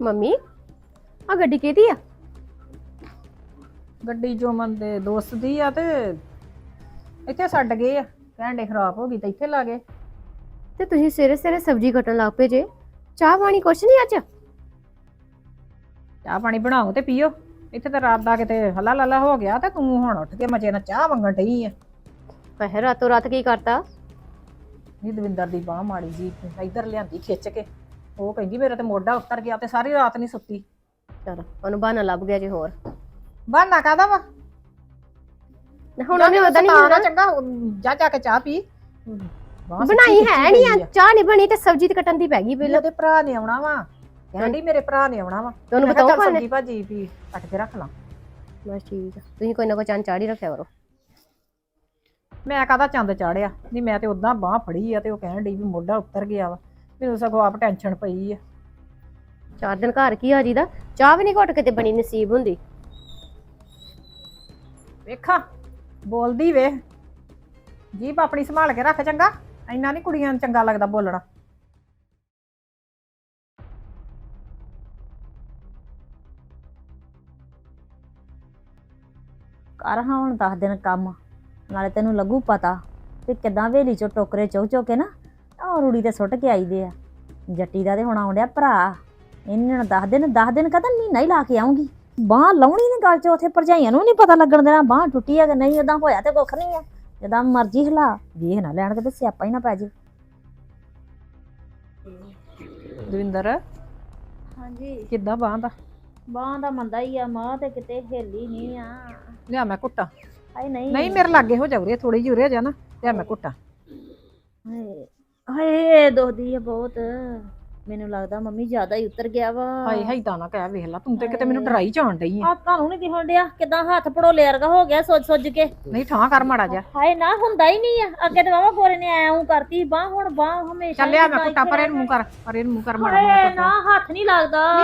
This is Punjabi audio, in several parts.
ਮੰਮੀ ਆ ਗੱਡੀ ਕਿਹਦੀ ਆ? ਗੱਡੀ ਜੋਮਨ ਦੇ ਦੋਸਤ ਦੀ ਆ ਤੇ ਇੱਥੇ ਛੱਡ ਗਏ ਆ ਕਹਿਣ ਦੇ ਖਰਾਬ ਹੋ ਗਈ ਤੇ ਇੱਥੇ ਲਾ ਗਏ। ਤੇ ਤੁਸੀਂ ਸਵੇਰੇ ਸਵੇਰੇ ਸਬਜ਼ੀ ਕੱਟਣ ਲੱਗ ਪਏ ਜੇ। ਚਾਹ ਪਾਣੀ ਕੁਛ ਨਹੀਂ ਅੱਜ? ਚਾਹ ਪਾਣੀ ਬਣਾਓ ਤੇ ਪੀਓ। ਇੱਥੇ ਤਾਂ ਰਾਤ ਦਾ ਕਿਤੇ ਹੱਲਾ ਲੱਲਾ ਹੋ ਗਿਆ ਤੇ ਤੂੰ ਹੁਣ ਉੱਠ ਕੇ ਮਚੇ ਨਾਲ ਚਾਹ ਮੰਗਣ ਡਈ ਆ। ਪਹਿ ਰਾਤੋਂ ਰਾਤ ਕੀ ਕਰਤਾ? ਨੀ ਦਵਿੰਦਰ ਦੀ ਬਾਹ ਮਾੜੀ ਜੀ ਇੱਧਰ ਲਿਆਂਦੀ ਖਿੱਚ ਕੇ। ਉਹ ਕਹਿੰਦੀ ਮੇਰਾ ਤੇ ਮੋਢਾ ਉੱਤਰ ਗਿਆ ਤੇ ਸਾਰੀ ਰਾਤ ਨਹੀਂ ਸੁੱਤੀ। ਚਲ ਉਹਨੂੰ ਬਹਾਨਾ ਲੱਭ ਗਿਆ ਜੇ ਹੋਰ। ਬਹਾਨਾ ਕਾਦਾ ਵਾ? ਹੁਣ ਉਹਨੇ ਉਹਦਾ ਨਹੀਂ ਹੋਣਾ। ਚੰਗਾ ਜਾ ਜਾ ਕੇ ਚਾਹ ਪੀ। ਬਣਾਈ ਹੈ ਨਹੀਂ ਆ। ਚਾਹ ਨਹੀਂ ਬਣੀ ਤੇ ਸਬਜ਼ੀ ਤੇ ਕੱਟਣ ਦੀ ਪੈ ਗਈ ਬਿਲ। ਉਹਦੇ ਭਰਾ ਨੇ ਆਉਣਾ ਵਾ। ਕਹਿੰਦੀ ਮੇਰੇ ਭਰਾ ਨੇ ਆਉਣਾ ਵਾ। ਤੁਹਾਨੂੰ ਬਤਾਓ ਚੱਲ ਸਬਜ਼ੀ ਭਾਜੀ ਵੀ ਕੱਟ ਕੇ ਰੱਖ ਲਾਂ। ਬਸ ਠੀਕ ਆ। ਤੁਸੀਂ ਕੋਈ ਨਾ ਕੋਈ ਚੰਨ ਚਾੜੀ ਰੱਖਿਆ ਕਰੋ। ਮੈਂ ਕਾਹਦਾ ਚੰਦ ਚਾੜਿਆ ਨਹੀਂ ਮੈਂ ਤੇ ਉਦਾਂ ਬਾਹ ਫੜੀ ਆ ਤੇ ਉਹ ਕਹਿਣ ਡਈ ਵੀ ਮੋਢਾ ਉੱਤਰ ਗਿਆ ਵਾ। ਮੈਨੂੰ ਸਗੋਂ ਆਪ ਟੈਨਸ਼ਨ ਪਈ ਆ। ਚਾਰ ਦਿਨ ਘਰ ਕੀ ਆ ਜੀਦਾ? ਚਾਹ ਵੀ ਨਹੀਂ ਘੁੱਟ ਕੇ ਤੇ ਬਣੀ ਨਸੀਬ ਹੁੰਦੀ। ਵੇਖਾਂ ਬੋਲਦੀ ਵੇ ਜੀਬ ਆਪਣੀ ਸੰਭਾਲ ਕੇ ਰੱਖ ਚੰਗਾ ਇੰਨਾ ਨਹੀਂ ਕੁੜੀਆਂ ਨੂੰ ਚੰਗਾ ਲੱਗਦਾ ਬੋਲਣਾ। ਕਰ ਹਾਂ ਹੁਣ 10 ਦਿਨ ਕੰਮ ਨਾਲੇ ਤੈਨੂੰ ਲੱਗੂ ਪਤਾ ਤੇ ਕਿਦਾਂ ਵੇਲੀ ਚੋਂ ਟੋਕਰੇ ਚੁੱਕ ਚੁੱਕ ਕੇ ਨਾ। ਆ ਰੂੜੀ ਤੇ ਸੁੱਟ ਕੇ ਆਈਦੇ ਆ। ਜੱਟੀ ਦਾ ਤੇ ਹੁਣ ਆਉਂਦਿਆ ਭਰਾ। ਇਹਨਾਂ ਨੂੰ 10 ਦਿਨ 10 ਦਿਨ ਕਹਤਾ ਮਹੀਨਾ ਹੀ ਲਾ ਕੇ ਆਉਂਗੀ ਬਾਹ ਲਾਉਣੀ ਨੇ ਗੱਲ ਚ ਉਥੇ ਭਰਜਾਈਆਂ ਨੂੰ ਨਹੀਂ ਪਤਾ ਲੱਗਣ ਦੇਣਾ ਬਾਹ ਟੁੱਟੀ ਆ ਕਿ ਨਹੀਂ ਉਦਾਂ ਹੋਇਆ ਤੇ ਕੁੱਖ ਨਹੀਂ ਆ। ਜਦਾਂ ਮਰਜ਼ੀ ਹਿਲਾ ਵੇਖ ਨਾ ਲੈਣ ਕਿਤੇ ਸਿਆਪਾ ਹੀ ਨਾ ਪੈ ਜੇ। ਦਵਿੰਦਰ ਹਾਂਜੀ। ਕਿੱਦਾਂ ਬਾਹ ਦਾ? ਬਾਹ ਦਾ ਮੰਦਾ ਹੀ ਆ ਮਾਂ ਤੇ ਕਿਤੇ ਹਿੱਲੀ ਨਹੀਂ ਆ। ਲਿਆ ਮੈਂ ਕੁੱਟਾਂ ਹਾਏ ਨਹੀਂ। ਨਹੀਂ ਮੇਰੇ ਲਾਗੇ ਹੋ ਜਾ ਉਰੇ ਥੋੜੀ ਜਿਹੀ ਉਰੇ ਜਾ ਨਾ ਲਿਆ ਮੈਂ ਕੁੱਟਾਂ ਹਾਏ ਹਾਏ ਦੋਦੀ ਆ ਬਹੁਤ। ਮੈਨੂੰ ਲੱਗਦਾ ਮੰਮੀ ਜ਼ਿਆਦਾ ਹੀ ਉਤਰ ਗਿਆ ਵਾ। ਹਾਏ ਹਾਈ ਤਾਂ ਨਾ ਕਹਿ ਵੇਖ ਲਾ ਤੂੰ ਤੇ ਕਿਤੇ ਮੈਨੂੰ ਡਰਾਈ ਜਾਣ ਡਈ ਆ। ਆ ਤੁਹਾਨੂੰ ਨਹੀਂ ਦਿਖਣ ਡਿਆ? ਕਿਦਾਂ ਹੱਥ ਪੜੋਲੇ ਵਰਗਾ ਹੋ ਗਿਆ ਸੁੱਜ ਸੁੱਜ ਕੇ? ਨਹੀਂ ਠਾਂ ਕਰ ਮਾੜਾ ਜਾ ਹਾਏ ਨਾ ਹੁੰਦਾ ਹੀ ਨਹੀਂ ਆ। ਅੱਗੇ ਤੇ ਵਾਵਾ ਗੋਰੇ ਨੇ ਐਂ ਕਰਤੀ ਬਾਹ ਹੁਣ ਬਾਹ ਹਮੇਸ਼ਾ ਚੱਲ ਲਿਆ ਹੀ ਮੈਂ ਕੁੱਟਾਂ ਪਰੇ ਨੂੰ ਮੂੰਹ ਕਰ। ਪਰੇ ਨੂੰ ਮੂੰਹ ਕਰ ਮਾੜਾ ਹਾਏ ਮੋਟਾ ਨਾ ਹੱਥ ਨਹੀਂ ਲੱਗਦਾ।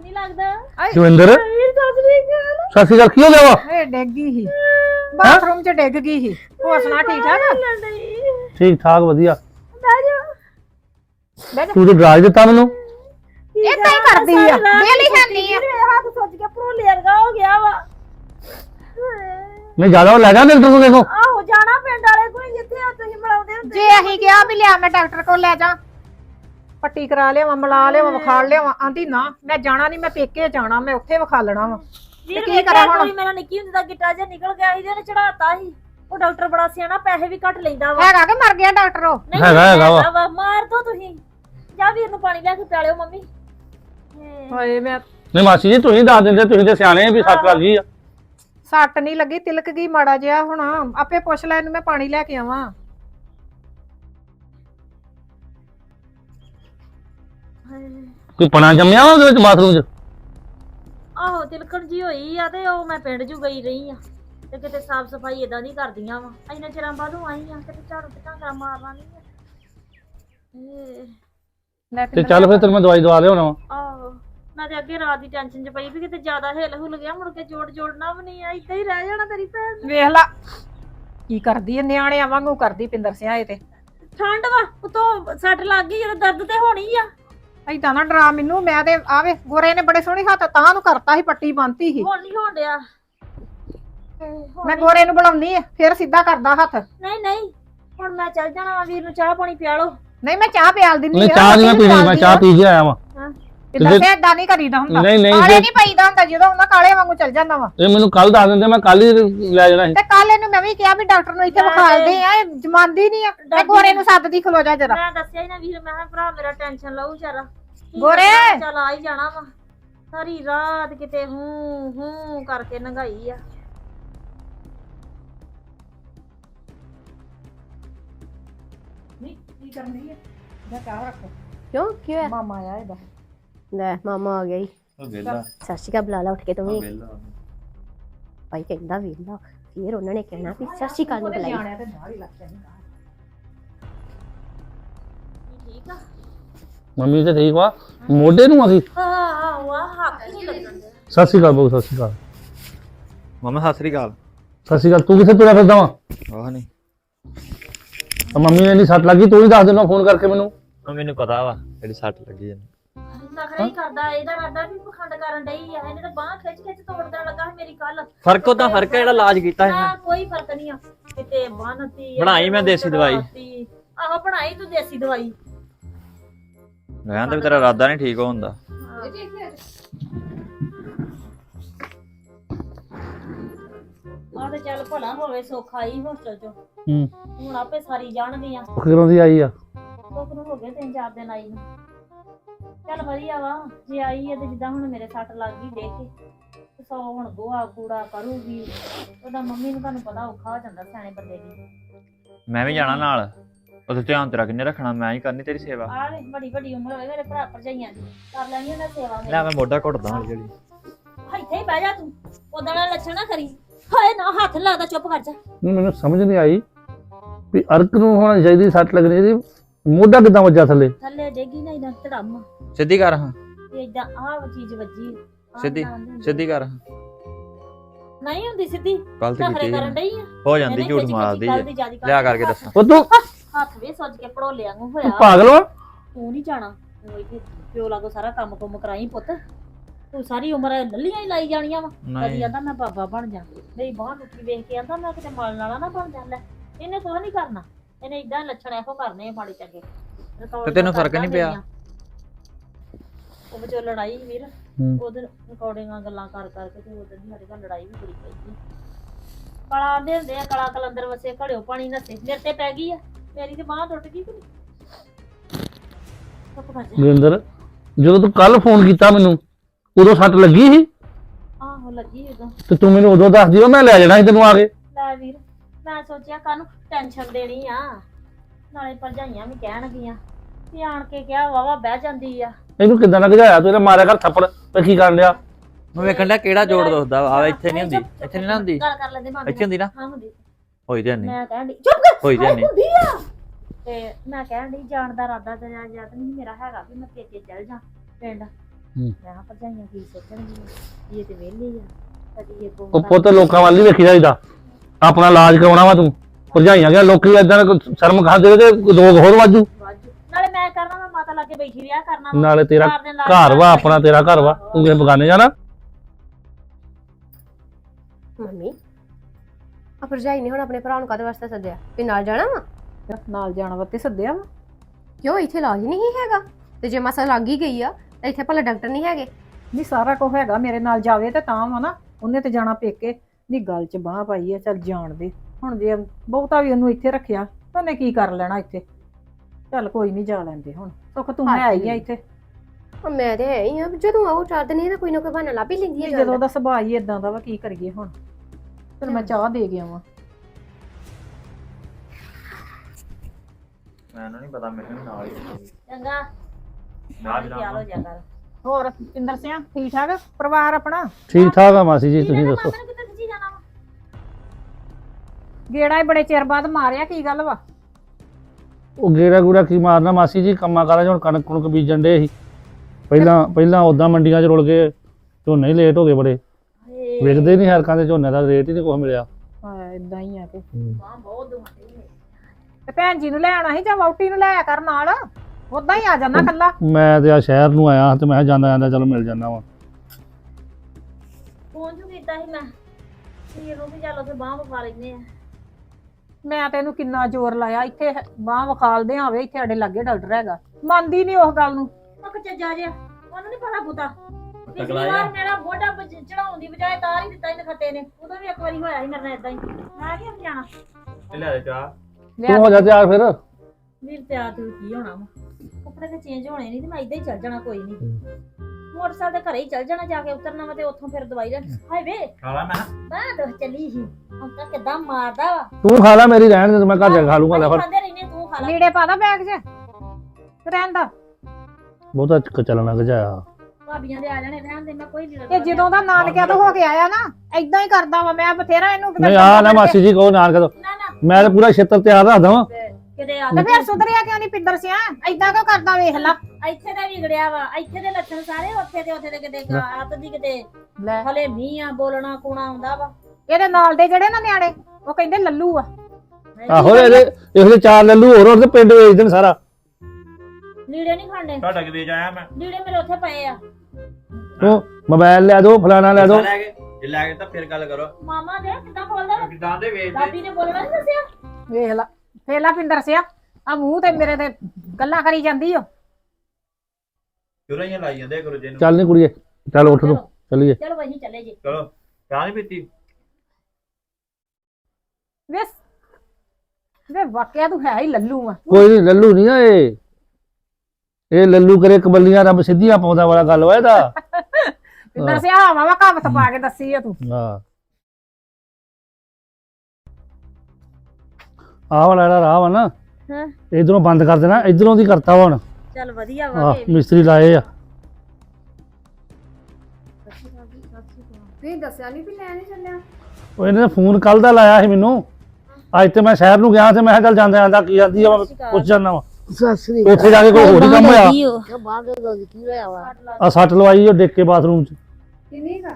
ਨਹੀਂ ਲੱਗਦਾ। ਵੀਰ ਸਤਿ ਸ਼੍ਰੀ ਅਕਾਲ। ਕੀ ਹੋ ਗਿਆ ਵਾ? ਏ ਡਿੱਗ ਗਈ ਸੀ। ਬਾਥਰੂਮ 'ਚ ਡਿੱਗ ਗਈ ਸੀ। ਹੋਰ ਸੁਣਾ ਠੀਕ ਠਾਕ? ਆ? ਨਹੀਂ ਠੀਕ ਠਾਕ ਵਧੀਆ। ਬਹਿ ਜਾ। ਤੂੰ ਤੇ ਡਰਾ ਹੀ ਦਿੱਤਾ ਮੈਨੂੰ। ਏਦਾਂ ਹੀ ਕਰਦੀ ਆ। ਵੇਲੀ ਹੈਨੀ ਆ। ਮੇਰੇ ਹੱਥ ਸੁੱਜ ਕੇ ਪਰੋਲੇ ਵਰਗਾ ਹੋ ਗਿਆ ਵਾ। ਨਹੀਂ ਜ਼ਿਆਦਾ ਉਹ ਲੈ ਜਾ ਡਾਕਟਰ ਨੂੰ ਦੇਖੋ। ਆਹੋ ਜਾਣਾ ਪਿੰਡ ਵਾਲੇ ਕੋਈ ਜਿੱਥੇ ਤੁਸੀਂ ਮਿਲਾਉਂਦੇ ਹੁੰਦੇ ਜੇ ਅਸੀਂ ਕਿਹਾ ਵੀ ਲਿਆ ਮੈਂ ਡਾਕਟਰ ਕੋਲ ਲੈ ਜਾ। ਪੱਟੀ ਕਰਾ ਲਿਆਵਾਂ ਮਿਲਾ ਲਿਆਵਾਂ ਵਿਖਾੜ ਲਿਆਵਾਂ। ਆਂਦੀ ਨਾ ਮੈਂ ਜਾਣਾ ਨਹੀਂ ਮੈਂ ਪੇਕੇ ਜਾਣਾ ਮੈਂ ਉੱਥੇ ਵਿਖਾ ਲੈਣਾ ਵਾ। ਵੀਰ ਕੀ ਕਰਾਂ ਹੁਣ? ਕੋਈ ਮੇਰਾ ਨਿੱਕੀ ਹੁੰਦੀ ਦਾ ਗਿੱਟਾ ਜਿਹਾ ਨਿਕਲ ਗਿਆ ਸੀ ਤੇ ਉਹਨੇ ਚੜਾਤਾ ਸੀ। ਉਹ ਡਾਕਟਰ ਬੜਾ ਸਿਆਣਾ ਪੈਸੇ ਵੀ ਘੱਟ ਲੈਂਦਾ ਵਾ। ਹੈਗਾ ਕਿ ਮਰ ਗਿਆ ਡਾਕਟਰ ਉਹ? ਨਹੀਂ ਹੈਗਾ, ਹੈਗਾ ਵਾ। ਮਾਰ ਦੋ ਤੁਸੀਂ। ਜਾ ਵੀਰ ਨੂੰ ਪਾਣੀ ਲੈ ਕੇ ਪਿਆਲਿਓ ਮੰਮੀ। ਹਾਏ ਮੈਂ ਨਹੀਂ ਮਾਸੀ ਜੀ ਤੁਸੀਂ ਦੱਸ ਦਿੰਦੇ ਤੁਸੀਂ ਤੇ ਸਿਆਣੇ ਆ ਵੀ ਸੱਟ ਲੱਗ ਗਈ ਆ। ਸੱਟ ਨਹੀਂ ਲੱਗੀ ਤਿਲਕ ਗਈ ਮਾੜਾ ਜਿਹਾ ਹੁਣ। ਆਪੇ ਪੁੱਛ ਲੈ ਇਹਨੂੰ ਮੈਂ ਪਾਣੀ ਲੈ ਕੇ ਆਵਾਂ। ਕੋਈ ਪਣਾ ਜੰਮਿਆ ਉਹਦੇ ਵਿੱਚ ਬਾਥਰੂਮ 'ਚ? ਆਹੋ ਤਿਲਕਣ ਜੀ ਹੋਈ ਆ ਤੇ ਉਹ ਮੈਂ ਪਿੰਡ ਜੂ ਗਈ ਰਹੀ ਆ। ਤੇ ਕਿਤੇ ਸਾਫ਼ ਸਫ਼ਾਈ ਇਦਾਂ ਨਹੀਂ ਕਰਦੀਆਂ ਵਾ। ਇੰਨਾ ਚਿਰਾਂ ਬਾਅਦੋਂ ਆਈ ਆ ਕਿਤੇ ਝਾੜੂ ਤੇ ਢਾਂਗਰਾ ਮਾਰਨਾ ਨਹੀਂ ਆ ਲੈ ਤੇ ਪਿੰਦਰ ਚੱਲ ਫਿਰ ਤੈਨੂੰ ਮੈਂ ਦਵਾਈ ਦਵਾ ਲਿਆਉਣਾ ਵਾ। ਆਹੋ ਮੈਂ ਤੇ ਅੱਗੇ ਰਾਤ ਦੀ ਟੈਨਸ਼ਨ 'ਚ ਪਈ ਵੀ ਕਿਤੇ ਜ਼ਿਆਦਾ ਹਿੱਲ ਹੁੱਲ ਗਿਆ ਮੁੜ ਕੇ ਜੋੜ ਜੋੜਨਾ ਵੀ ਨਹੀਂ ਆ ਏਦਾਂ ਹੀ ਰਹਿ ਜਾਣਾ ਤੇਰੀ ਭੈਣ ਨੇ। ਵੇਖ ਲਾ ਕੀ ਕਰਦੀ ਐ ਨਿਆਣਿਆਂ ਵਾਂਗੂ ਕਰਦੀ ਪਿੰਦਰ ਸਿਆ ਇਹ ਤੇ। ਠੰਡ ਵਾ ਉਤੋਂ ਸੱਟ ਲੱਗ ਗਈ ਜਦੋਂ ਦਰਦ ਤੇ ਹੋਣੀ ਆ। ਐਦਾਂ ਨਾ ਡਰਾ ਮੈਨੂੰ ਮੈਂ ਤੇ ਆਵੇ ਗੋਰੇ ਨੇ ਬੜੇ ਸੋਹਣੇ ਹੱਥ ਤਾਂ ਨੂੰ ਕਰਤਾ ਸੀ ਪੱਟੀ ਬੰਨਤੀ ਸੀ। ਹੁਣ ਨਹੀਂ ਹੋਣ ਡਿਆ। ਮੈਂ ਗੋਰੇ ਨੂੰ ਬੁਲਾਉਣੀ ਆ ਫਿਰ ਸਿੱਧਾ ਕਰਦਾ ਹੱਥ। ਨਹੀਂ ਨਹੀਂ ਹੁਣ ਮੈਂ ਚੱਲ ਜਾਣਾ ਵਾ ਵੀਰ ਨੂੰ ਚਾਹ ਪਾਣੀ ਪਿਆ ਲਓ ਨਹੀਂ ਮੈਂ ਚਾਹ ਪਿਆਲ ਦਿੰਦੀ ਨਹੀਂ ਚਾਹ ਨਹੀਂ ਮੈਂ ਪੀਣੀ ਮੈਂ ਚਾਹ ਪੀ ਕੇ ਆਇਆ ਵਾਂ। ਪਿੰਦਰ ਸਿਆ ਏਦਾਂ ਨਹੀਂ ਕਰੀਦਾ ਹੁੰਦਾ। ਨਹੀਂ ਨਹੀਂ ਕਾਲੇ ਨਹੀਂ ਪਈਦਾ ਹੁੰਦਾ ਜਦੋਂ ਹੁੰਦਾ ਕਾਲੇ ਵਾਂਗੂ ਚੱਲ ਜਾਂਦਾ ਵਾ। ਇਹ ਮੈਨੂੰ ਕੱਲ ਦੱਸ ਦਿੰਦੇ ਮੈਂ ਕੱਲ ਹੀ ਲੈ ਜਾਣਾ ਸੀ। ਤੇ ਕੱਲ ਇਹਨੂੰ ਮੈਂ ਵੀ ਕਿਹਾ ਵੀ ਡਾਕਟਰ ਨੂੰ ਇੱਥੇ ਵਿਖਾਲਦੇ ਆ ਇਹ ਜਮਾਂਦੀ ਨਹੀਂ ਆ। ਤੇ ਗੋਰੇ ਨੂੰ। ਸੱਦਦੀ ਖਲੋ ਜਾ ਜਰਾ। ਮੈਂ ਦੱਸਿਆ ਹੀ ਨਾ ਵੀਰ ਮੈਂ ਕਿਹਾ ਭਰਾ ਮੇਰਾ ਟੈਨਸ਼ਨ ਵਿਚਾਰਾ ਕੀ ਗੋਰੇ! ਚੱਲ ਆ ਹੀ ਜਾਣਾ ਵਾ। ਸਾਰੀ ਰਾਤ ਕਿਤੇ ਹੂੰ ਹੂੰ ਕਰਕੇ ਨੰਗਾਈ ਆ। ਨਹੀਂ ਕੀ ਕਰਨੀ ਹੈ ਮੈਂ ਚਾਹ ਰੱਖ। ਕਿਉਂ? ਕੀ ਹੋਇਆ? ਮਾਮਾ ਆਇਆ ਇਹਦਾ। ਲੈ ਮਾਮਾ ਆ ਗਿਆ ਈ। ਸਤਿ ਸ਼੍ਰੀ ਅਕਾਲ ਬੁਲਾ ਲਾ ਉੱਠ ਕੇ ਤੂੰ ਵੀ ਭਾਈ ਕਹਿੰਦਾ ਵੇਲਾ ਫਿਰ ਉਹਨਾਂ ਨੇ ਕਹਿਣਾ ਵੀ ਸਤਿ ਸ਼੍ਰੀ ਅਕਾਲ ਨੂੰ ਬੁਲਾਈ। ਨਿਆਣਿਆਂ ਤੇ ਦਾੜੀ ਲੱਗ ਜਾਂਦੀ ਠੀਕ ਆ। ਮੰਮੀ ਤੇ ਠੀਕ ਵਾ। ਮੋਢੇ ਨੂੰ ਅਸੀਂ। ਹਾਂ ਵਾਹ ਹੱਥ ਹੀ ਨਹੀਂ ਲੱਗਣ ਦੇ ਸਤਿ ਸ਼੍ਰੀ ਅਕਾਲ ਬਹੁਤ ਸਤਿ ਸ਼੍ਰੀ ਅਕਾਲ। ਮਮਾ ਸਤਿ ਸ੍ਰੀ ਅਕਾਲ। ਸਤਿ ਸ਼੍ਰੀ ਅਕਾਲ ਤੂੰ ਕਿੱਥੇ ਤੁਰਿਆ ਫਿਰਦਾ ਵਾ? ਉਹ ਨਹੀਂ। ਮੰਮੀ ਨੇ ਨਹੀਂ ਸੱਟ ਲੱਗੀ ਤੂੰ ਹੀ ਦੱਸ ਦੇਣਾ ਫੋਨ ਕਰਕੇ ਮੈਨੂੰ। ਉਹ ਮੈਨੂੰ ਪਤਾ ਵਾ ਜਿਹੜੀ ਸੱਟ ਲੱਗੀ ਹੈ ਨਖਰਾ ਹੀ ਕਰਦਾ ਇਹਦਾ ਰਾਦਾ ਵੀ ਪਖੰਡ ਕਰਨ ਡਈ ਆ। ਇਹਨੇ ਤਾਂ ਬਾਹ ਖਿੱਚ ਖਿੱਚ ਤੋੜ ਦੇਣ ਲੱਗਾ ਸੀ ਮੇਰੀ ਕੱਲ ਫ਼ਰਕ ਉਦਾਂ ਫ਼ਰਕ ਹੈ ਜਿਹੜਾ ਇਲਾਜ ਕੀਤਾ ਹੈ ਨਾ। ਕੋਈ ਫ਼ਰਕ ਨਹੀਂ ਆ। ਕਿਤੇ ਬੰਨਤੀ ਬਣਾਈ ਮੈਂ ਦੇਸੀ ਦਵਾਈ। ਆਹੋ ਬਣਾਈ ਤੂੰ ਦੇਸੀ ਦਵਾਈ। ਮੈਂ ਕਹਿੰਦਾ ਵੀ ਤੇਰਾ ਇਰਾਦਾ ਨਹੀਂ ਠੀਕ ਹੁੰਦਾ ਆਹ ਤੇ ਚੱਲ ਭਲਾ ਹੋਵੇ ਸੌਖਾ ਹੀ ਹੋਸਟਲ ਚੋਂ। ਹੂੰ। ਹੁਣ ਆਪੇ ਸਾਰੀ ਜਾਣਗੀਆਂ ਕਿਰੋਂ ਦੀ ਆਈ ਆ। ਕੋਕ ਨੂੰ ਹੋ ਗਏ ਤਿੰਨ ਚਾਰ ਦਿਨ ਆਈ ਨੂੰ। ਚੱਲ ਵਧੀਆ ਵਾ ਜੇ ਆਈ ਹੈ ਤੇ ਜਿੱਦਾਂ ਹੁਣ ਮੇਰੇ ਸੱਟ ਲੱਗ ਗਈ ਦੇਖ ਕੇ ਤੇ ਸੌ ਹੁਣ ਗੋਹਾ ਕੂੜਾ ਕਰੂਗੀ। ਉਹਦਾ ਮੰਮੀ ਨੂੰ ਤੁਹਾਨੂੰ ਪਤਾ ਔਖਾ ਹੋ ਜਾਂਦਾ ਸਿਆਣੇ ਬੰਦੇ ਦੀ। ਮੈਂ ਵੀ ਜਾਣਾ ਨਾਲ। ਉਹਦੇ ਧਿਆਨ ਤੇਰਾ ਕਿੰਨੇ ਰੱਖਣਾ ਮੈਂ ਹੀ ਕਰਨੀ ਤੇਰੀ ਸੇਵਾ। ਆਹ ਵੇ ਬੜੀ ਵੱਡੀ ਉਮਰ ਹੋਵੇ ਮੇਰੇ ਭਰਾ ਭਰਜਾਈਆਂ ਦੀ। ਕਰ ਲੈਣੀ ਉਹਨਾਂ ਸੇਵਾ ਮੇਰੀ। ਲੈ ਮੈਂ ਮੋਢਾ ਘੁੱਟਦਾ ਹੌਲੀ ਹੌਲੀ ਇੱਥੇ ਹੀ ਬਹਿ ਜਾ ਤੂੰ। ਉਦਾਂ ਦਾ ਲੱਛਣ ਨਾ ਕਰੀ। ਹਾਏ ਨਾ ਹੱਥ ਨੀ ਲੱਗਦਾ ਚੁੱਪ ਕਰ ਜਾ। ਨਹੀਂ ਮੈਨੂੰ ਸਮਝ ਨਹੀਂ ਆਈ ਵੀ ਅਰਕ ਨੂੰ ਹੋਣਾ ਚਾਹੀਦੀ ਸੱਟ ਲੱਗਣੀ ਇਹਦੀ ਮੋਢਾ ਕਿਦਾਂ ਵੱਜਾ ਥੱਲੇ? ਥੱਲੇ ਡੇਗੀ ਨਾ ਇਦਾਂ ਧੜਮ। ਸਿੱਧੀ ਕਰ ਹਾਂ। ਤੇ ਇਦਾਂ ਆਹ ਚੀਜ਼ ਵੱਜੀ ਆਹ ਸਿੱਧੀ- ਏਦਾਂ ਹੁੰਦੀ। ਸਿੱਧੀ ਕਰ ਹਾਂ। ਨਹੀਂ ਹੁੰਦੀ ਸਿੱਧੀ। ਕੱਲ ਤੇ ਨਖਰੇ ਕੀਤੀ ਕਰਨ ਡਈ ਆ। ਹੋ ਜਾਂਦੀ ਝੂਠ ਮਾਰਦੀ ਹੈ ਲਿਆ ਕਰ- ਕਰਕੇ ਦੱਸਾਂ। ਉਹ ਤੂੰ ਹੱਥ ਵੀ ਸੁੱਜ ਕੇ ਪੜੋਲਿਆਂ ਨੂੰ ਤੂੰ ਹੋਇਆ ਪਾਗਲ ਵਾ? ਤੂੰ ਨਹੀਂ ਜਾਣਾ। ਤੂੰ ਇੱਥੇ ਪਿਓ ਲਾਗੋ ਸਾਰਾ ਕੰਮ ਕੁੰਮ ਕਰਾਈ ਪੁੱਤ। ਤੂੰ ਸਾਰੀ ਉਮਰ ਲੱਲੀਆਂ ਹੀ ਲਾਈ ਜਾਣੀਆਂ ਵਾ। ਕਦੀ ਨਹੀਂ ਆਂਦਾ ਮੈਂ ਬਾਬਾ ਬਣ ਜਾ। ਮੇਰੀ ਬਾਹ ਟੁੱਟੀ ਵੇਖ ਕੇ ਆਂਦਾ ਮੈਂ ਕਿਤੇ ਮਲਣ ਵਾਲਾ ਨਾ ਬਣ ਜਾ ਲੈ। ਇਹਨੇ ਕੁਝ ਨਹੀਂ ਕਰਨਾ। ਇਹਨੇ ਇਦਾਂ ਲੱਛਣ ਇਹੋ ਕਰਨੇ ਆ ਮਾੜੇ ਚੰਗੇ। ਤੇ ਤੈਨੂੰ ਫ਼ਰਕ ਨਹੀਂ ਪਿਆ? ਉਹ ਵਿੱਚੋਂ ਲੜਾਈ ਵੀਰ ਹੂੰ। ਉਹਦੇ ਰਿਕਾਰਡਿੰਗਾਂ ਗੱਲਾਂ ਕਰ ਕਰਕੇ ਤੇ ਉਹਦੇ ਦੀ ਸਾਡੇ ਘਰ ਲੜਾਈ ਵੀ ਬੜੀ ਪਈ ਸੀ। ਕਲਾ ਆਂਦੇ ਹੁੰਦੇ ਆ ਕਲਾ ਕਲੰਦਰ ਵਸੇ ਘੜਿਓ ਪਾਣੀ ਨਸੇ। ਮੇਰੇ ਤੇ ਪੈ ਗਈ ਆ। ਮੇਰੀ ਤੇ ਬਾਹ ਟੁੱਟ ਗਈ ਕਿ ਨਹੀਂ ਚੁੱਪ ਕਰ ਜਾ। ਗੁਰਿੰਦਰ ਜਦੋਂ ਤੂੰ ਕੱਲ ਫੋਨ ਕੀਤਾ ਮੈਨੂੰ ਉਦੋਂ ਸੱਟ ਲੱਗੀ ਸੀ? ਆਹੋ ਲੱਗੀ ਉਦੋਂ। ਤੇ ਤੂੰ ਮੈਨੂੰ ਉਦੋਂ ਦੱਸ ਦਿਓ ਮੈਂ ਲੈ ਜਾਣਾ ਸੀ ਤੈਨੂੰ ਆ ਕੇ। ਲੈ ਵੀਰ ਮੈਂ ਸੋਚਿਆ ਕਾਹਨੂੰ ਟੈਨਸ਼ਨ ਦੇਣੀ ਆ। ਨਾਲੇ ਭਰਜਾਈਆਂ ਵੀ ਕਹਿਣਗੀਆਂ ਤੇ ਆਣ ਕੇ ਕਿਹਾ ਵਾਵਾ ਬਹਿ ਜਾਂਦੀ ਆ। ਇਹਨੂੰ ਕਿੱਦਾਂ ਲੱਗ ਜਾਇਆ ਤੂੰ ਇਹਨੇ ਮਾਰਿਆ ਕਰ ਥੱਪੜ ਤੇ ਕੀ ਕਰਨ ਲਿਆ ਮੈਂ ਵੇਖਣ ਡਿਆ ਕਿਹੜਾ ਜੋੜ ਦੋਸਦਾ ਆ ਇੱਥੇ ਨਹੀਂ ਹੁੰਦੀ ਇੱਥੇ ਨਹੀਂ ਨਾ ਹੁੰਦੀ? ਗੱਲ ਕਰ ਲੈਂਦੇ ਬੰਦ ਇੱਥੇ ਹੁੰਦੀ ਨਾ? ਹਾਂ ਹੁੰਦੀ। ਹੋਈ ਨਹੀਂ ਮੈਂ ਕਹਿਣ ਡਈ ਚੁੱਪ ਕਰ ਹੋਈ ਹੁੰਦੀ ਆ। ਤੇ ਮੈਂ ਕਹਿਣ ਡਈ ਜਾਣ ਦਾ ਇਰਾਦਾ ਤੇ ਜਾਂ ਜਾਂ ਨਹੀਂ ਮੇਰਾ ਹੈਗਾ ਵੀ ਮੈਂ ਪੇਕੇ ਚੱਲ ਜਾ ਪਿੰਡ। ਮੈਂ ਕਿਹਾ ਭਰਜਾਈਆਂ ਕੀ ਸੋਚਣਗੀਆਂ? ਇਹ ਤੇ ਵਿਹਲੀ ਆ ਕਦੀ ਇਹ ਉਹ ਪੁੱਤ ਲੋਕਾਂ ਵੱਲ ਨਹੀਂ ਵੇਖੀ ਜਾਈਦਾ। ਆਪਣਾ ਇਲਾਜ ਕਰਾਉਣਾ ਵਾ ਤੂੰ। ਭਰਜਾਈਆਂ ਗਿਆ ਲੋਕੀ ਏਦਾਂ ਸ਼ਰਮ ਖਾਦੇ ਤੇ ਲੋਕ ਹੋਰ ਵਾਜੂ। ਨਾਲੇ ਮੈਂ ਕਰਨਾ ਮੈਂ ਮਾਤਾ ਲਾਗੇ ਬੈਠੀ ਰਿਹਾ ਕਰਨਾ ਵਾ। ਨਾਲੇ ਤੇਰਾ ਚਾਰ ਦਿਨ ਲਾ ਘਰ ਵਾ ਆਪਣਾ ਤੇਰਾ ਘਰ ਵਾ। ਤੂੰ ਕਿਸੇ ਬਗਾਨੇ ਜਾਣਾ? ਮੰਮੀ ਭਰਜਾਈ ਨੇ ਹੁਣ ਆਪਣੇ ਭਰਾ ਨੂੰ ਕਾਹਦੇ ਵਾਸਤੇ ਸੱਦਿਆ? ਵੀ ਨਾਲ ਜਾਣਾ ਵਾ? ਨਾਲ ਜਾਣ ਵਾਸਤੇ ਸੱਦਿਆ ਵਾ। ਕਿਉਂ ਇੱਥੇ ਇਲਾਜ ਨਹੀਂ ਹੈਗਾ? ਤੇ ਜੇ ਮਸਾ ਲੱਗ ਹੀ ਗਈ ਆ ਤਾਂ ਇੱਥੇ ਭਲਾ ਡਾਕਟਰ ਨਹੀਂ ਹੈਗੇ। ਨਹੀਂ ਸਾਰਾ ਕੁਝ ਹੈਗਾ ਮੇਰੇ ਨਾਲ ਜਾਵੇ ਤੇ ਤਾਂ ਵਾ ਨਾ। ਉਹਨੇ ਤੇ ਜਾਣਾ ਪੇਕੇ। ਨਹੀਂ ਗੱਲ 'ਚ ਬਾਹ ਪਾਈ ਆ ਚੱਲ ਜਾਣ ਦੇ। ਹੁਣ ਜੇ ਬਹੁਤਾ ਵੀ ਉਹਨੂੰ ਇੱਥੇ ਰੱਖਿਆ ਤਾਂ ਉਹਨੇ ਕੀ ਕਰ ਲੈਣਾ ਇੱਥੇ? ਚੱਲ ਕੋਈ ਨਹੀਂ ਜਾ ਲੈਂਦੇ ਹੁਣ। ਸੁੱਖ ਤੂੰ ਹੈ ਹੀ ਆ ਇੱਥੇ। ਉਹ ਮੈਂ ਤੇ ਹੈ ਹੀ ਆ। ਜਦੋਂ ਆਉ ਚਾਰ ਦਿਨ ਇਹ ਤਾਂ ਕੋਈ ਨਾ ਕੋਈ ਬਹਾਨਾ ਲੱਭ ਹੀ ਲੈਂਦੀ ਨਹੀਂ ਜਦੋਂ ਦਾ। ਸੁਭਾਅ ਹੀ ਇਦਾਂ ਦਾ ਵਾ ਕੀ ਕਰੀਏ ਹੁਣ? ਚਲ ਮੈਂ ਚਾਹ ਦੇ ਗਿਆ ਵਾਂ ਮੈਨੂੰ ਨਹੀਂ ਪਤਾ ਮੈਨੂੰ ਨਾਲ ਹੀ ਚੰਗਾ। ਨਾਲ ਨਾਲ ਖਿਆਲ ਹੋ ਜਾ ਕਰ। ਹੋਰ ਪਿੰਦਰ ਸਿੰਘ ਠੀਕ ਠਾਕ? ਪਰਿਵਾਰ ਆਪਣਾ? ਠੀਕ ਠਾਕ ਆ ਮਾਸੀ ਜੀ ਤੁਸੀਂ ਦੱਸੋ? ਮੈਨੂੰ ਕਿੱਥੇ ਖਿੱਚੀ ਜਾਣਾ ਵਾ? ਗੇੜਾ ਹੀ ਬੜੇ ਚਿਰ ਬਾਅਦ ਮਾਰਿਆ ਕੀ ਗੱਲ ਵਾ? ਉਹ ਗੇੜਾ ਗੂੜਾ ਕੀ ਮਾਰਨਾ ਮਾਸੀ ਜੀ ਕੰਮਾਂ ਕਾਰਾਂ 'ਚ ਹੁਣ ਕਣਕ ਕੁਣਕ ਬੀਜਣ ਦੇ ਸੀ। ਪਹਿਲਾਂ ਪਹਿਲਾਂ ਉਦਾਂ ਮੰਡੀਆਂ 'ਚ ਰੁਲ ਗਏ ਝੋਨੇ ਹੀ ਲੇਟ ਹੋ ਗਏ ਬੜੇ। ਵਿਕਦੇ ਨਹੀਂ ਹਰਕਾਂ ਦੇ ਝੋਨੇ ਦਾ ਰੇਟ ਹੀ ਨਹੀਂ ਕੁਛ ਮਿਲਿਆ। ਹਾਂ ਇਦਾਂ ਹੀ ਆ ਕਿ। ਬਾਹ ਬਹੁਤ ਦੁਖਦੀ ਹੈ ਤੇ ਭੈਣ ਜੀ ਨੂੰ ਲੈ ਆਣਾ ਸੀ ਜਾਂ ਵਹੁਟੀ ਨੂੰ ਲੈ ਆਇਆ ਕਰ ਨਾਲ? ਉਦਾਂ ਹੀ ਆ ਜਾਣਾ ਕੱਲਾ ਮੈਂ ਤੇ ਆ ਸ਼ਹਿਰ ਨੂੰ ਆਇਆ ਤੇ ਮੈਂ ਜਾਂਦਾ ਜਾਂਦਾ ਚਲੋ ਮਿਲ ਜਾਂਦਾ ਵਾ। ਫੋਨ ਜੂ ਕੀਤਾ ਸੀ ਮੈਂ? ਵੀਰ ਨੂੰ ਵੀ ਚੱਲ ਉੱਥੇ ਬਾਹ ਵਿਖਾ ਲੈਨੇ ਆ। ਮੈਂ ਤੈਨੂੰ ਕਿੰਨਾ ਜ਼ੋਰ ਲਾਇਆ ਇੱਥੇ ਬਾਹ ਵਿਖਾਲਦੇ ਆਵੇ ਇੱਥੇ ਸਾਡੇ ਲਾਗੇ ਡਾਕਟਰ ਹੈਗਾ। ਮੰਨਦੀ ਨਹੀਂ ਉਸ ਗੱਲ ਨੂੰ। ਉਹ ਚੱਜਾ ਜਿਆ ਉਹਨੂੰ ਨਹੀਂ ਪਤਾ ਪੁੱਤਾ। ਪਿਛਲੀ ਜਿਹਾ। ਵਾਰ ਮੇਰਾ ਮੋਢਾ ਬਜ- ਚੜਾਉਣ ਦੀ ਬਜਾਏ ਤਾਰ ਹੀ ਦਿੱਤਾ ਇਹਨੇ ਖੱਤੇ ਨੇ। ਉਦੋਂ ਵੀ ਇੱਕ ਵਾਰੀ ਹੋਇਆ ਸੀ ਮੇਰੇ ਨਾਲ ਇਦਾਂ ਹੀ। ਮੈਂ ਕੀ ਜਾਣਾ। ਲੈ ਦੇ ਚਾਹ ਤੂੰ ਹੋ ਜਾ ਤਿਆਰ ਫਿਰ। ਵੀਰ ਤਿਆਰ ਤੂੰ ਕੀ ਹੋਣਾ ਵਾ? ਕੱਪੜੇ ਤੇ ਚੇਂਜ ਹੋਣੇ ਨਹੀਂ ਤੇ ਮੈਂ ਇਦਾਂ ਹੀ ਚੱਲ ਜਾਣਾ ਕੋਈ ਨਹੀਂ। ਮੋਟਰਸਾਈਕਲ ਤੇ ਘਰੇ ਹੀ ਚੱਲ ਜਾਣਾ ਜਾ ਕੇ ਉਤਰਨਾ ਵਾ ਤੇ ਉੱਥੋਂ ਫਿਰ ਦਵਾਈ ਲੈਣ। ਹਾਏ ਵੇ! ਖਾਲਾ ਮੈਂ। ਮੈਂ ਤਾਂ ਚੱਲੀ ਸੀ। ਹੁਣ ਤਾਂ ਕਿੱਦਾਂ ਮਾਰਦਾ ਵਾ। ਤੂੰ ਖਾ ਲੈ ਮੇਰੀ ਰਹਿਣ ਦੇ ਤੇ ਮੈਂ ਘਰ ਜਾ ਕੇ ਖਾ ਲੂੰਗਾ ਲੈ ਅਸੀਂ ਫਿਰ ਖਾਂਦੇ ਰਹਿੰਦੇ ਤੂੰ ਖਾ ਲੈ। ਲੀੜੇ ਪਾ ਦਾ ਬੈਗ 'ਚ। ਰਹਿਣ ਦਾ। ਬਹੁਤਾ ਚ- ਚੱਲਣਾ ਗਜਾਇਆ ਭਾਬੀਆਂ ਦੇ ਆ ਜਾਣੇ ਰਹਿਣ ਦੇ ਮੈਂ ਕੋਈ ਨਹੀਂ ਇਹ ਜਦੋਂ ਦਾ ਨਾਨਕਿਆਂ ਤੋਂ ਹੋ ਕੇ ਆਇਆ ਨਾ ਐਦਾਂ ਹੀ ਕਰਦਾ ਵਾ ਮੈਂ ਬਥੇਰਾ ਇਹਨੂੰ ਕਿਤੇ ਨਹੀਂ ਆ ਨਾ ਮਾਸੀ ਜੀ ਕਹੋ ਨਾਲ ਕਹੋ ਨਾ ਨਾ। ਮੈਂ ਤਾਂ ਪੂਰਾ ਛੇਤਰ ਤਿਆਰ ਰੱਖਦਾ ਵਾਂ। ਕਿਤੇ ਆ ਤੇ ਫਿਰ ਸੁਧਰਿਆ ਕਿਉਂ ਨਹੀਂ ਪਿੰਦਰ ਸਿਆ? ਐਦਾਂ ਕਿਉਂ ਕਰਦਾ ਵੇਖ ਲਾ। ਇੱਥੇ ਦਾ ਵਿਗੜਿਆ ਵਾ ਇੱਥੇ ਦੇ ਲੱਛਣ ਸਾਰੇ ਉੱਥੇ ਦੇ ਉੱਥੇ ਦੇ ਕਿਤੇ ਆਤ ਦੀ ਕਿਤੇ ਲੈ। ਹਲੇ ਮੀਂਹ ਆ ਬੋਲਣਾ ਕੂਣਾ ਆਉਂਦਾ ਵਾ। ਇਹਦੇ ਨਾਲ ਦੇ ਜਿਹੜੇ ਨਾ ਨਿਆਣੇ ਉਹ ਕਹਿੰਦੇ ਲੱਲੂ ਆ। ਆਹੋ ਇਹਦੇ ਇਹੋ ਜਿਹੇ ਚਾਰ ਲੱਲੂ ਹੋਰ ਹੋਰ ਤੇ ਪਿੰਡ ਵੇਚ ਦੇਣ ਸਾਰਾ। ਲੀੜੇ ਨਹੀਂ ਖਾਂਦੇ। ਤੁਹਾਡਾ ਕਿ ਵੇਚ ਆਇਆ ਮੈਂ? ਲੀੜੇ ਮੇਰੇ ਉੱਥੇ ਪਏ ਆ। ਉਹ ਮੋਬਾਈਲ ਲੈ ਦੋ ਫਲਾਣਾ ਲੈ ਦੋ। ਲੈ ਕੇ ਜੇ ਲੈ ਕੇ ਤਾਂ ਫਿਰ ਗੱਲ ਕਰੋ। ਮਾਮਾ ਦੇ ਕਿੱਦਾਂ ਖੋਲਦਾ? ਕਿਦਾਂ ਦੇ ਵੇਚ ਦੇ ਦਾਦੀ ਨੇ ਬੋਲਣਾ ਨਹੀਂ ਦੱਸਿਆ? ਵੇਖ ਲਾ ਵੇਖ ਲਾ ਪਿੰਦਰ ਸਿਆ ਆ ਮੂੰਹ ਤੇ ਮੇਰੇ ਤੇ ਗੱਲਾਂ ਕਰੀ ਜਾਂਦੀ ਓ। ਕਿਉਂ ਹੀ ਲਾਈ ਜਾਂਦੇ ਕਰੋ ਜੇ ਨੂੰ ਚੱਲ ਨੀ ਕੁੜੀਏ ਚੱਲ ਉੱਠ ਤੂੰ ਚੱਲੀਏ। ਚਲੋ ਵਹੀਂ ਚੱਲੇ ਜੀ। ਚਲੋ ਚਾਹ ਨਹੀਂ ਪੀਤੀ? ਵੇ ਵੇ ਵਾਕਿਆ ਤੂੰ ਹੈ ਹੀ ਲੱਲੂ ਆ ਕੋਈ ਨਹੀਂ ਲੱਲੂ ਨਹੀਂ ਆ ਇਹ। ਇਹ ਲੱਲੂ ਕਰੇ ਕਬੱਲੀਆਂ ਰੱਬ ਸਿੱਧੀਆਂ ਪਾਉਂਦਾ ਵਾਲਾ ਗੱਲ ਵਾ ਇਹਦਾ। ਪਿੰਦਰ ਸਿਆ ਹਵਾ ਵਾ ਕਵਤ ਪਾ ਕੇ ਦੱਸੀ ਆ ਤੂੰ। ਹਾਂ। ਆਹ ਵਾਲਾ ਜਿਹੜਾ ਰਾਹ ਵਾ ਨਾ ਹਾਂ। ਇਧਰੋਂ ਬੰਦ ਕਰ ਦੇਣਾ ਇਧਰੋਂ ਦੀ ਕਰਤਾ ਵਾ ਹੁਣ। ਚੱਲ ਵਧੀਆ ਵਾ ਆਹ ਮਿਸਤਰੀ ਲਾਏ ਆ। ਨਹੀਂ ਦੱਸਿਆ ਨਹੀਂ ਵੀ ਲੈਣ ਹੀ ਚੱਲਿਆ। ਉਹ ਇਹਨੇ ਫੋਨ ਕੱਲ ਦਾ ਲਾਇਆ ਸੀ ਮੈਨੂੰ। ਅੱਜ ਤੇ ਮੈਂ ਸ਼ਹਿਰ ਨੂੰ ਗਿਆ ਤੇ ਮੈਂ ਕਿਹਾ ਚੱਲ ਜਾਂਦੇ ਆਂਦਾ ਕੀ ਜਾਂਦੀ ਆ ਮੈਂ ਪੁੱਛ ਜਾਣਾ ਵਾ। ਸਤਿ ਸ੍ਰੀ ਉੱਥੇ ਜਾ ਕੇ ਕੋਈ ਹੋਰ ਹੀ ਕੰਮ ਹੋਇਆ? ਅਕਾਲ ਬਾਹਰ ਦੇ ਦੋ ਕੀ ਹੋਇਆ ਵਾ? ਆ ਸੱਟ ਲਵਾਈ ਉਹ ਡਿੱਗ ਕੇ ਬਾਥਰੂਮ 'ਚ। ਕਿੰਨੀ ਕਾ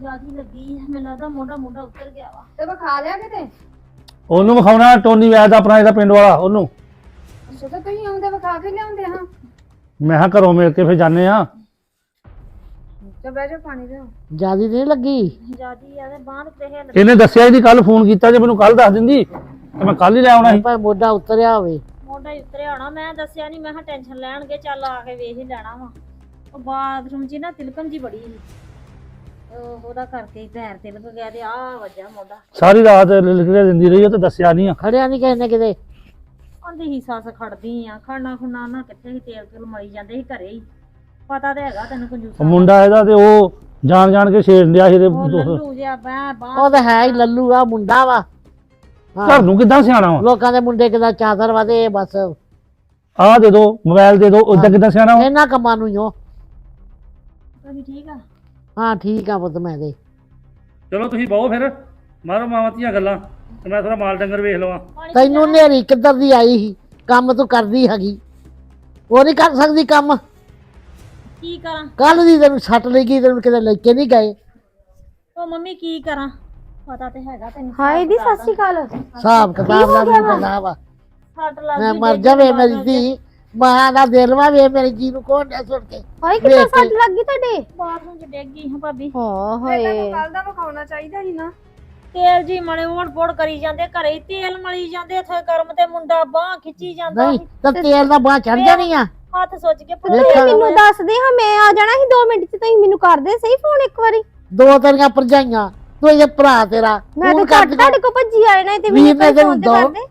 ਜਿਆਦੀ ਲੱਗੀ ਮੈਨੂੰ ਲੱਗਦਾ ਮੋਢਾ ਮੋਢਾ ਉੱਤਰ ਗਿਆ ਵਾ। ਤੇ ਵਿਖਾ ਲਿਆ ਕਿਤੇ? ਉਹਨੂੰ ਵਿਖਾਉਣਾ ਟੋਨੀ ਵੈਦ ਦਾ ਆਪਣਾ ਇਹਦਾ ਪਿੰਡ ਵਾਲਾ ਉਹਨੂੰ। ਅੱਛਾ ਤਾਂ ਤੁਸੀਂ ਆਉਂਦੇ ਵਿਖਾ ਕੇ ਲਿਆਉਂਦੇ ਹਾਂ? ਮੈਂ ਕਿਹਾ ਘਰੋਂ ਮਿਲ ਕੇ ਫਿਰ ਜਾਂਦੇ ਆ ਤੇ ਬਹਿ ਜਾ ਪਾਣੀ ਦੇ ਜਿਆਦੀ ਨਹੀਂ ਲੱਗੀ? ਜਿਆਦੀ ਆ ਤੇ ਬਾਂਹ ਤੇ ਹਿੱਲ ਇਹਨੇ ਦੱਸਿਆ ਹੀ ਨਹੀਂ ਕੱਲ ਫੋਨ ਕੀਤਾ ਜੇ ਮੈਨੂੰ ਕੱਲ ਦੱਸ ਦਿੰਦੀ। ਤੇ ਮੈਂ ਕੱਲ ਹੀ ਲੈ ਆਉਣਾ ਸੀ। ਪਰ ਮੋਢਾ ਉਤਰਿਆ ਹੋਵੇ। ਮੋਢਾ ਹੀ ਉੱਤਰਿਆ ਹੋਣਾ ਮੈਂ ਦੱਸਿਆ ਨਹੀਂ ਮੈਂ ਕਿਹਾ ਟੈਨਸ਼ਨ ਲੈਣਗੇ ਚੱਲ ਆ ਕੇ ਵੇਖ ਹੀ ਲੈਣਾ ਵਾ। ਉਹ ਬਾਥਰੂਮ 'ਚ ਨਾ ਤਿਲਕਣ ਜੀ ਬੜੀ ਸੀ। ਉਹ ਉਹਦਾ ਕਰਕੇ ਹੀ ਪੈਰ ਤਿਲਕ ਗਿਆ ਤੇ ਆ ਵੱਜਾ ਮੋਢਾ ਸਾਰੀ ਰਾਤ ਲਿਖਦੇ ਦਿੰਦੀ ਰਹੀ ਉਹ ਤੇ ਦੱਸਿਆ ਨਹੀਂ ਆ। ਖੜਿਆ ਨਹੀਂ ਕਿਸੇ ਨੇ ਕਿਤੇ? ਆਂਦੀ ਹੀ ਸੱਸ ਖੜਦੀ ਆ ਖਾਣਾ ਖੁਣਾ ਨਾ ਕਿੱਥੇ ਹੀ ਤੇਲ ਤੁਲ ਮਲੀ ਜਾਂਦੇ ਸੀ ਘਰੇ ਹੀ। ਪਤਾ ਤੇ ਹੈਗਾ ਤੈਨੂੰ ਉਹ ਕੰਜੂਸਾ ਮੁੰਡਾ ਇਹਦਾ ਤੇ ਉਹ ਜਾਣ ਜਾਣ ਕੇ ਛੇੜ ਲਿਆ ਸੀ ਤੇ ਉਹ ਲੱਲੂ ਜਿਹਾ ਬਾਹ ਬਾਹ ਉਹ ਤਾਂ ਹੈ ਹੀ ਲੱਲੂ ਆ ਮੁੰਡਾ ਵਾ। ਹਾਂ। ਘਰ ਨੂੰ ਕਿੱਦਾਂ ਸਿਆਣਾ ਵਾ? ਲੋਕਾਂ ਦੇ ਮੁੰਡੇ ਕਿਦਾਂ ਚਾਦਰ ਵਾ ਤੇ ਇਹ ਬਸ। ਆਹ ਦੇ ਦੋ ਮੋਬਾਈਲ ਦੇ ਦੋ ਉਦਾਂ ਕਿੱਦਾਂ ਸਿਆਣਾ ਵਾ? ਇਹਨਾਂ ਕੰਮਾਂ ਨੂੰ ਹੀ ਓ। ਤੁਸੀਂ ਠੀਕ ਆ? ਹਾਂ ਠੀਕ ਆ ਪੁੱਤ ਮੈਂ ਦੇ ਚਲੋ ਤੁਸੀਂ ਬਹੁ ਫਿਰ ਮਾਰੋ ਮਾਵਾਂ ਧੀਆਂ ਗੱਲਾਂ ਤੇ ਮੈਂ ਥੋੜਾ ਮਾਲ ਡੰਗਰ ਵੇਖ ਲਵਾਂ। ਪਾਣੀ ਤੈਨੂੰ ਨੇਰੀ ਕਿੱਧਰ ਦੀ ਆਈ ਸੀ? ਕੰਮ ਤੂੰ ਕਰਦੀ ਹੈਗੀ। ਉਹ ਨਹੀਂ ਕਰ ਸਕਦੀ ਕੰਮ। ਕੀ ਕਰਾਂ? ਕੱਲ ਦੀ ਤੈਨੂੰ ਸੱਟ ਲੱਗੀ ਤੈਨੂੰ ਕਿਤੇ ਲੈ ਕੇ ਨਹੀਂ ਗਏ। ਉਹ ਮੰਮੀ ਕੀ ਕਰਾਂ? ਪਤਾ ਤੇ ਹੈਗਾ ਤੈਨੂੰ ਹਾਏ ਦੀ ਸਤਿ ਸ਼੍ਰੀ ਅਕਾਲ। ਹਿਸਾਬ ਕਿਤਾਬ ਦਾ ਨਹੀਂ ਪਤਾ ਵਾ। ਸੱਟ ਲੱਗ ਮੈਂ ਗਈ ਮਰ ਜਾਵੇ ਮੇਰੀ। ਧੀ ਮਾਂ ਦਾ ਦਿਲ ਵਾ ਵੇ ਮੇਰੀ ਜੀ ਨੂੰ ਕੋਣ ਦੇ ਸੁਣ ਕੇ। ਹਾਏ ਕਿੱਦਾਂ ਵੇਖ ਕੇ। ਸੱਟ ਲੱਗੀ ਤੁਹਾਡੇ? ਬਾਥਰੂਮ 'ਚ ਡਿੱਗ ਗਈ ਹਾਂ ਭਾਬੀ। ਹਾਂ ਹਾਏ। ਕੱਲ ਦਾ ਵਿਖਾਉਣਾ ਚਾਹੀਦਾ ਸੀ ਨਾ। ਤੇਲ ਜੀ ਮਲੇ ਵੋੜ ਵੋੜ ਕਰੀ ਜਾਂਦੇ ਘਰੇ ਹੀ ਤੇਲ ਮਲੀ ਜਾਂਦੇ ਇੱਥੇ ਗਰਮ ਤੇ ਮੁੰਡਾ ਬਾਹ ਖਿੱਚੀ ਜਾਂਦਾ। ਨਹੀਂ ਤਾਂ ਤੇਲ ਦਾ ਬਾਹ ਚੜ ਜਾਣੀ ਆ। ਹੱਥ ਸੋਚ ਕੇ ਵੇਖ। ਤੁਸੀਂ ਮੈਨੂੰ ਦੱਸਦੇ ਹਾਂ ਮੈਂ ਆ ਜਾਣਾ ਸੀ 2 ਮਿੰਟ ਚ ਤੁਸੀਂ ਮੈਨੂੰ ਕਰਦੇ ਸਹੀ ਫੋਨ ਇੱਕ ਵਾਰੀ। ਦੋ ਤੇਰੀਆਂ ਭਰਜਾਈਆਂ। ਤੂੰ ਇਹ ਭਰਾ ਤੇਰਾ ਮੈਂ ਤਾਂ ਘੱਟ ਤੁਹਾਡੇ ਕੋ ਭੱਜੀ ਆਏ ਨਾ ਤੇ ਵੀਰ ਨੇ ਕੋਈ ਤੈਨੂੰ ਫੋਨ ਤੇ ਦੋ- ਕਰਦੇ।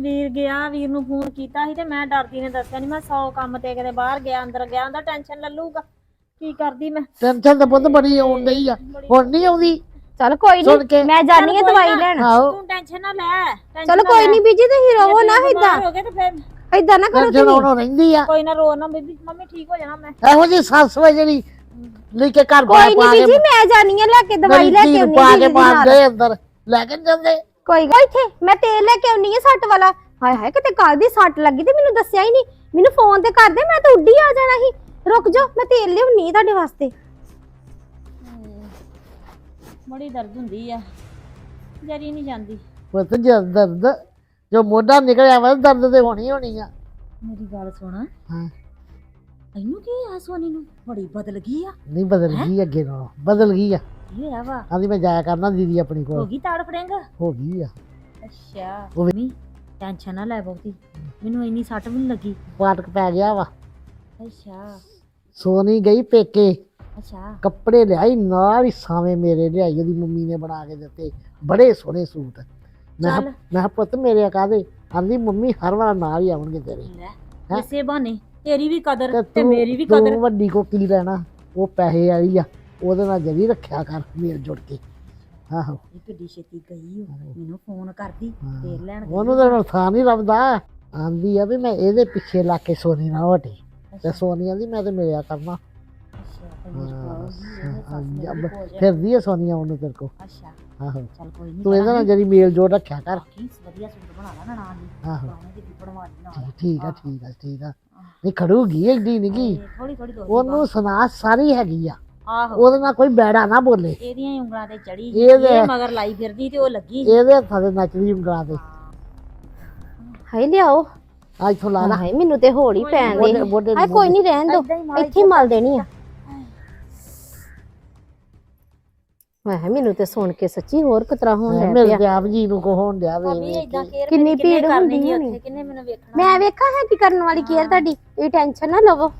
ਵੀਰ ਗਿਆ ਵੀਰ ਨੂੰ ਫੋਨ ਕੀਤਾ ਸੀ ਤੇ ਮੈਂ ਡਰਦੀ ਨੇ ਦੱਸਿਆ ਨਹੀਂ ਮੈਂ 100 ਕੰਮ ਤੇ ਕਿਤੇ ਬਾਹਰ ਗਿਆ ਅੰਦਰ ਗਿਆ ਉਹਦਾ ਟੈਨਸ਼ਨ ਲੱਲੂਗਾ ਕੀ ਕਰਦੀ ਮੈਂ? ਟੈਨਸ਼ਨ ਤਾਂ ਬਹੁਤ ਬੜੀ ਆਉਣ ਡਈ ਆ। ਹੁਣ ਨਹੀਂ ਆਉਂਦੀ। ਚਲ ਕੋਈ। ਨਹੀਂ ਮੈਂ ਜਾਣੀ ਕੋਈ ਦਵਾਈ। ਲੈਣ। ਤੂੰ ਟੈਨਸ਼ਨ ਨਾ ਲੈ ਚਲ ਕੋਈ। ਨਹੀਂ ਬੀਜੀ ਤੁਸੀਂ ਰਵੋ ਜੇ ਨਾ ਇਦਾਂ ਹੋ ਤੇ ਇਦਾਂ ਨਾ ਕਰੋ ਰਹਿੰਦੀ ਆ। ਕੋਈ ਨਾ ਰੋ ਨਾ ਬੀਬੀ ਮੰਮੀ ਠੀਕ ਹੋ ਜਾਣਾ ਮੈਂ। ਇਹੋ ਜੀ ਸੱਸ ਵਾ ਜਿਹੜੀ ਲੈ ਕੇ ਘਰ ਬਾਹਰ ਕੋਈ ਪਾ ਨਹੀਂ ਕੇ ਬੀਜੀ ਮੈਂ ਜਾਣੀ ਆ ਲੈ ਕੇ ਦਵਾਈ ਲੈ ਕੇ ਆਉਣੀ ਪਾ ਕੇ ਵੀਰ ਦੇ ਅੰਦਰ। ਲੈ ਕੇ ਨੀ ਜਾਂਦੇ। ਕੋਈ ਗੱਲ ਇੱਥੇ ਮੈਂ ਤੇਲ ਲੈ ਕੇ ਆਉਣੀ ਆ ਸੱਟ ਵਾਲਾ। ਹਾਏ ਹਾਏ ਕਿਤੇ ਕੱਲ ਦੀ ਸੱਟ ਲੱਗੀ ਤੇ ਮੈਨੂੰ ਦੱਸਿਆ ਹੀ ਨਹੀਂ। ਮੈਨੂੰ ਫੋਨ ਤੇ ਕਰਦੇ ਮੈਂ ਤਾਂ ਉੱਡੀ ਆ ਜਾਣਾ ਸੀ। ਰੁਕ ਜਾਓ ਮੈਂ ਤੇਲ ਲਿਆਉਣੀ ਆ ਤੁਹਾਡੇ ਵਾਸਤੇ। ਬੜੀ ਦਰਦ ਹੁੰਦੀ ਆ। ਜਰੀ ਨਹੀਂ ਜਾਂਦੀ। ਪੁੱਤ ਜਦ ਦਰਦ ਜੋ ਮੋਢਾ ਨਿਕਲਿਆ ਵਾ ਦਰਦ ਤੇ ਹੋਣੀ ਹੋਣੀ ਆ। ਮੇਰੀ ਗੱਲ ਸੁਣ। ਹਾਂ। ਇਹਨੂੰ ਕੀ ਆ ਸੋਨੀ ਨੂੰ? ਬੜੀ ਬਦਲ ਗਈ ਆ। ਨਹੀਂ ਬਦਲ ਗਈ ਅੱਗੇ ਨਾਲੋਂ। ਬਦਲ ਗਈ ਆ। ਕੀ ਹੋਇਆ ਵਾ। ਆਂਦੀ ਮੈਂ ਜਾਇਆ ਕਰਨਾ ਦੀਦੀ ਆਪਣੀ ਹੋ ਕੋਲ ਗਈ ਤਾੜ ਫੜੇਂਗ? ਹੋ ਗਈ ਆ। ਅੱਛਾ। ਉਹ ਵੀ- ਮੰਮੀ ਟੈਨਸ਼ਨ ਨਾ ਲੈ ਬਹੁਤੀ। ਮੈਨੂੰ ਇੰਨੀ ਸੱਟ ਵੀ ਨਹੀਂ ਲੱਗੀ। ਪਾਟਕ ਪੈ ਗਿਆ ਵਾ। ਅੱਛਾ। ਸੋਨੀ ਗਈ ਪੇਕੇ। ਅੱਛਾ। ਕੱਪੜੇ ਲਿਆਈ ਨਾਲ ਹੀ ਸਾਵੇਂ ਮੇਰੇ ਲਿਆਈ। ਉਹਦੀ ਮੰਮੀ ਨੇ ਬਣਾ ਕੇ ਦਿੱਤੇ ਬੜੇ ਸੋਹਣੇ ਸੂਟ। ਮੈਂ ਕਿਹਾ- ਚੱਲ। ਮੈਂ ਕਿਹਾ ਪੁੱਤ ਮੇਰੇ ਕਾਦੇ ਆਂਦੀ ਮੰਮੀ ਹਰ ਵਾਰ ਨਾਲ ਹੀ ਆਉਣਗੇ ਤੇਰੇ। ਲੈ ਹੈਂ? ਇਸੇ ਬਹਾਨੇ। ਤੇਰੀ ਵੀ ਕਦਰ ਤੇ ਮੇਰੀ ਵੀ ਤੂੰ ਕਦਰ ਵੱਡੀ ਕੋ ਕੀ ਲੈਣਾ ਉਹ ਪੈਸੇ ਵਾਲੀ ਆ ਉਹਦੇ ਨਾਲ ਜਰੀ ਰੱਖਿਆ ਕਰ ਮੇਲ ਜੁੜ ਕੇ। ਆਹੋ। ਇਹ ਕਿੱਡੀ ਛੇਤੀ ਗਈ ਉਹ ਮੈਨੂੰ ਫੋਨ ਕਰਦੀ ਹਾਂ। ਤੇਲ ਲੈਣ ਗਈ। ਉਹਨੂੰ ਤਾਂ ਥਾਂ ਨਹੀਂ ਲੱਭਦਾ। ਆਂਦੀ ਆ ਵੀ ਮੈਂ ਇਹਦੇ ਪਿੱਛੇ ਲਾ ਕੇ ਸੋਨੀ ਨਾਲ ਤੇ ਸੋਨੀ ਆਂਦੀ ਮੈਂ ਤੇ ਮਿਲਿਆ ਕਰਨਾ। ਅੱਛਾ ਤੇ ਮੇਰੇ ਕੋਲ ਉਹਦੇ ਸੱਸ ਹਾਂ, ਫਿਰਦੀ ਆ ਸੋਨੀਆ ਉਹਨੂੰ ਤੇਰੇ ਕੋ ਅੱਛਾ। ਆਹੋ। ਚੱਲ ਕੋਈ ਨਹੀਂ ਤੂੰ ਇਹਦੇ ਨਾਲ ਜਰੀ ਮੇਲ ਜੋੜ ਰੱਖਿਆ ਕਰ। ਕੀ ਵਧੀਆ ਸੂਟ ਬਣਾ ਲਾ ਨਾ ਦੀ ਆਹੋ। ਗਾਣੇ ਦੀ ਵੀ ਬਣਵਾ ਲਈ ਨਾਲ। ਠੀਕ ਆ ਠੀਕ ਆ ਠੀਕ ਆ। ਨਹੀਂ ਖੜੂਗੀ ਏਡੀ ਨਿੱਗੀ ਥੋੜੀ ਥੋੜੀ ਦੋ ਉਹਨੂੰ ਸੁਨਾ ਸਾਰੀ ਹੈਗੀ ਆ। ਆਹੋ। ਉਹਦੇ ਨਾਲ ਕੋਈ ਬੈੜਾ ਨਾ ਬੋਲੇ। ਇਹਦੀਆਂ ਹੀ ਉਂਗਲਾਂ ਤੇ ਚੜੀ ਇਹਦੇ- ਇਹ ਮਗਰ ਲਾਈ ਫਿਰਦੀ ਤੇ ਉਹ ਲੱਗੀ। ਇਹਦੇ ਹੱਥਾਂ ਦੇ ਨੱਚਦੀ ਉਂਗਲਾਂ ਤੇ। ਹਾਏ ਲਿਆਓ। ਆ ਇੱਥੋਂ ਲਾ ਲਾ। ਹਾਏ ਮੈਨੂੰ ਤੇ ਹੋੜ ਹੀ ਪੈਣ ਦੇ। ਹਾਏ ਕੋਈ ਨਹੀਂ ਰਹਿਣ ਦੋ। ਇੱਥੇ ਹੀ ਮਲ ਦੇਣੀ ਆ। ਹਾਏ ਮੈਨੂੰ ਤੇ ਸੁਣ ਕੇ ਸੱਚੀ ਹੋਰ ਕਿਤਰਾ ਹੋਣ ਲੱਗ ਮੇਰੇ ਪਿਆ। ਤੇ ਆਪ ਜੀ ਨੂੰ ਕੋ ਹੋਣ ਡਿਆ ਵੇ ਭਾਬੀ ਏਦਾਂ ਕੇਅਰ ਕਿੰਨੀ ਕਿੰਨੀ ਭੀੜ ਕਰਨੀ ਹੁੰਦੀ। ਉੱਥੇ ਕਿੰਨੇ ਮੈਨੂੰ ਵੇਖਣਾ। ਮੈਂ ਵੇਖਾਂ ਹੈ ਕੀ ਕਰਨ ਵਾਲੀ ਕੇਅਰ ਤੁਹਾਡੀ? ਇਹ ਟੈਨਸ਼ਨ ਨਾ ਲਵੋ।